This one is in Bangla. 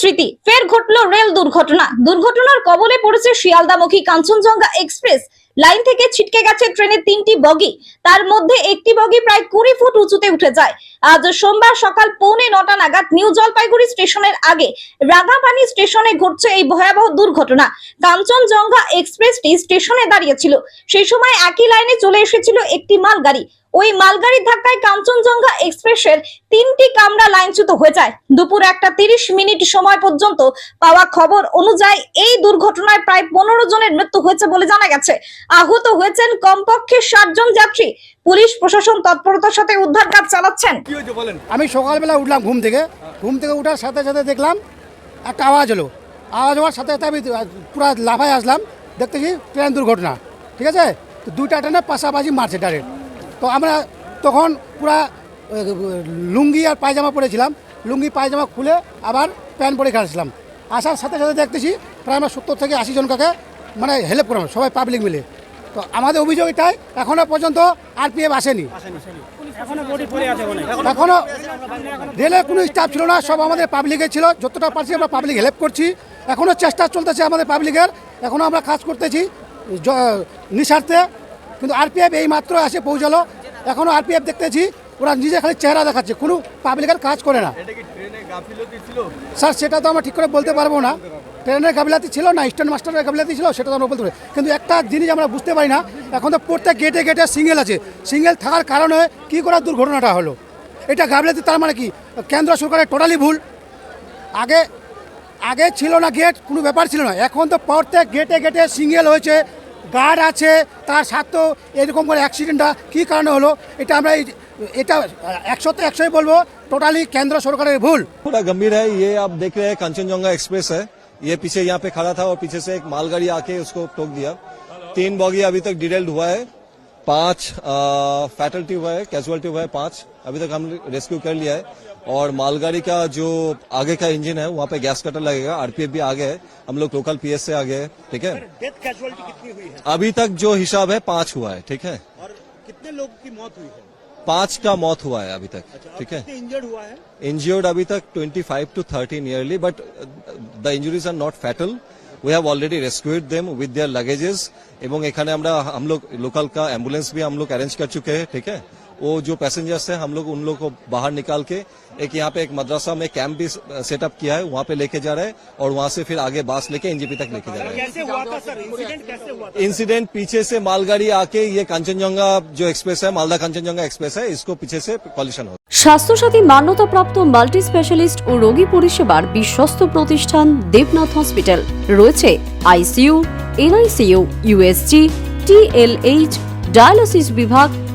স্মৃতি, ফের ঘটল রেল দুর্ঘটনা। দুর্ঘটনার কবলে পড়েছে শিয়ালদামুখী কাঞ্চনজঙ্ঘা এক্সপ্রেস। লাইন থেকে ছিটকে গেছে ট্রেনের তিনটি বগি। তার মধ্যে একটি বগি প্রায় কুড়ি ফুট উঁচুতে উঠে যায়। আজ সোমবার সকাল পৌনে নটা নাগাদ নিউ জলপাইগুড়ি স্টেশনের আগে রাঙাপানি স্টেশনে ঘটছে এই ভয়াবহ দুর্ঘটনা। কাঞ্চনজঙ্ঘা এক্সপ্রেসটি স্টেশনে দাঁড়িয়েছিল। সেই সময় একই লাইনে চলে এসেছিল একটি মালগাড়ি। ওই মালগাড়ির ধাক্কায় কাঞ্চনজঙ্ঘা এক্সপ্রেসের তিনটি কামরা লাইনচ্যুত হয়ে যায়। দুপুর একটা তিরিশ মিনিট সময় পর্যন্ত পাওয়া খবর অনুযায়ী এই দুর্ঘটনায় প্রায় পনেরো জনের মৃত্যু হয়েছে বলে জানা গেছে। আহত হয়েছেন কমপক্ষে ষাট জন যাত্রী। পুলিশ প্রশাসন তৎপরতার সাথে উদ্ধার কাজ চালাচ্ছেন। বলেন? আমি সকালবেলা উঠলাম ঘুম থেকে। ঘুম থেকে উঠার সাথে সাথে দেখলাম একটা আওয়াজ হলো আওয়াজ হওয়ার সাথে সাথে আমি পুরো লাফায় আসলাম। দেখতেছি ট্রেন দুর্ঘটনা। ঠিক আছে? দুইটা ট্রেনে পাশাপাশি মারছে ডাইরেক্ট তো আমরা তখন পুরা লুঙ্গি আর পায়জামা পরেছিলাম। লুঙ্গি পায়জামা খুলে আবার প্যান্ট পরে আসলাম। আসার সাথে সাথে দেখতেছি প্রায় আমরা সত্তর থেকে আশি জনকাকে মানে হেল্প করলাম সবাই পাবলিক মিলে। তো আমাদের অভিযোগ এটাই এখনও পর্যন্ত আরপিএফ আসেনি। এখনও রেলের কোনো স্টাফ ছিল না সব আমাদের পাবলিকের ছিল। যতটা পারছি আমরা পাবলিক হেল্প করছি। এখনও চেষ্টা চলতেছে আমাদের পাবলিকের এখনও আমরা কাজ করতেছি নিঃস্বার্থে। কিন্তু আরপিএফ এই মাত্র এসে পৌঁছালো। এখনও আরপিএফ দেখতেছি ওরা নিজে খালি চেহারা দেখাচ্ছে কোনো পাবলিকের কাজ করে না। গাফিলতি স্যার সেটা তো আমরা ঠিক করে বলতে পারব না। ট্রেনের গাবিলাতি ছিল না স্টেশন মাস্টারের গাবিলাতি ছিল সেটা তো আমরা বলতে পারি। কিন্তু একটা জিনিস আমরা বুঝতে পারি না এখন তো প্রত্যেক গেটে গেটে সিঙ্গেল আছে। সিঙ্গেল থাকার কারণে কী করার দুর্ঘটনাটা হলো? এটা গাবিলাতি তার মানে কি? কেন্দ্র সরকারের টোটালি ভুল। আগে আগে ছিল না গেট কোনো ব্যাপার ছিল না। এখন তো প্রত্যেক গেটে গেটে সিঙ্গেল হয়েছে গার্ড আছে তার সাথেও এরকম করে অ্যাক্সিডেন্টটা কী কারণে হলো এটা আমরা এই- এটা একশোতে একশোই বলবো টোটালি কেন্দ্র সরকারের ভুল थोड़ा गंभीर है ये आप देख रहे हैं कंचनजंगा एक्सप्रेस है ये पीछे यहाँ पे खड़ा था और पीछे से एक मालगाड़ी आके उसको टोक दिया तीन बॉगी अभी तक डिटेल्ड हुआ है पाँच फैटल्टी हुआ है कैजुअलिटी हुआ है पाँच। अभी तक हम रेस्क्यू कर लिया है। और मालगाड़ी का जो आगे का इंजन है वहाँ पे गैस कटर लगेगा। आरपीएफ भी आगे है। हम लोग लोकल पीएस से आगे है ठीक है? डेथ कैजुअलिटी कितनी हुई है? अभी तक जो हिसाब है पाँच हुआ है ठीक है? और कितने लोग की मौत हुई है? पाँच का मौत हुआ है अभी तक ठीक है? इंजर्ड हुआ है? इंजर्ड अभी तक 25 to 30 nearly but the the are not not fatal we have already rescued them with their luggages এবং এখানে আমরা हम लोग लोकल का एम्बुलेंस भी हम लोग अरेंज कर चुके हैं ठीक है वो जो पैसेंजर्स हैं हम लोग उन लोग को बाहर निकाल के एक यहाँ पे एक मदरसा में कैंप भी सेटअप किया है वहाँ पे लेके जा रहे हैं और वहाँ से फिर आगे बास लेके एनजीपी तक लेके जा रहे हैं कैसे हुआ था सर इंसिडेंट कैसे हुआ था इंसिडेंट पीछे से मालगाड़ी आके ये कांचनजंगा जो एक्सप्रेस है मालदा कांचनजंगा एक्सप्रेस है इसको पीछे से कॉलिशन हो স্বাস্থ্যসাথী মান্যতাপ্রাপ্ত মাল্টি স্পেশালিস্ট ও রোগী পরিষেবার বিশ্বস্ত প্রতিষ্ঠান দেবনাথ হসপিটাল রয়েছে ICU NICU USG TLH dialysis বিভাগ